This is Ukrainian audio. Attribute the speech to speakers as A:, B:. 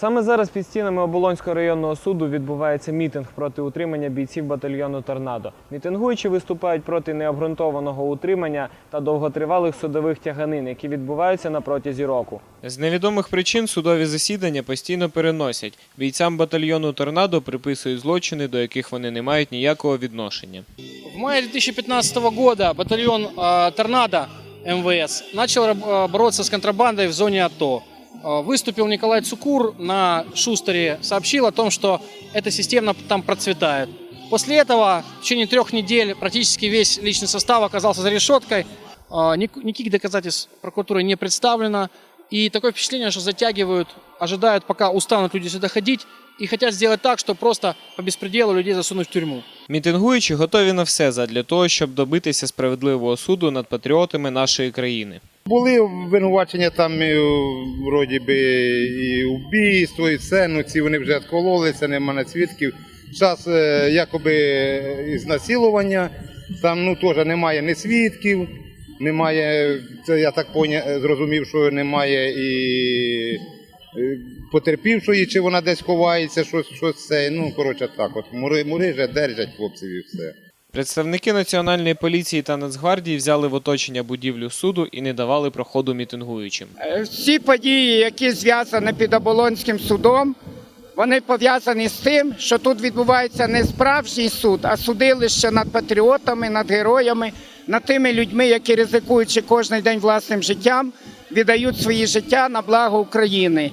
A: Саме зараз під стінами Оболонського районного суду відбувається мітинг проти утримання бійців батальйону Торнадо. Мітингуючі виступають проти необґрунтованого утримання та довготривалих судових тяганин, які відбуваються на протязі року. З невідомих причин судові засідання постійно переносять. Бійцям батальйону Торнадо приписують злочини, до яких вони не мають ніякого відношення.
B: В мае 2015 года батальон э, «Торнадо» МВС э, бороться с контрабандой в зоне АТО. Э, Выступил Николай Цукур на Шустере, сообщил о том, что эта система там процветает. После этого в течение трех недель практически весь личный состав оказался за решеткой. Э, ник- Никаких доказательств прокуратуры не представлено. И такое впечатление, что затягивают, ожидают, пока устанут люди сюда ходить, и хотят сделать так, что просто по беспределу людей засунуть в тюрьму.
A: Мітингуючі готові на все задля того, щоб добитися справедливого суду над патріотами нашої країни.
C: Були обвинувачення там, вроді би, і вбійство, і все. Ну ці вони вже відкололися, нема на свідків. Зараз е, якоби ізнасилування, там ну теж немає ні свідків, немає, це я так поня, зрозумів, що немає і е, потерпівшої, чи вона десь ховається, щось, щось це. Ну, коротше, так. От мури, мури вже держать хлопців і все.
A: Представники національної поліції та Нацгвардії взяли в оточення будівлю суду і не давали проходу мітингуючим.
D: Е, Всі події, які зв'язані під Оболонським судом, вони пов'язані з тим, що тут відбувається не справжній суд, а судилище над патріотами, над героями, над тими людьми, які ризикуючи кожен день власним життям, віддають свої життя на благо України.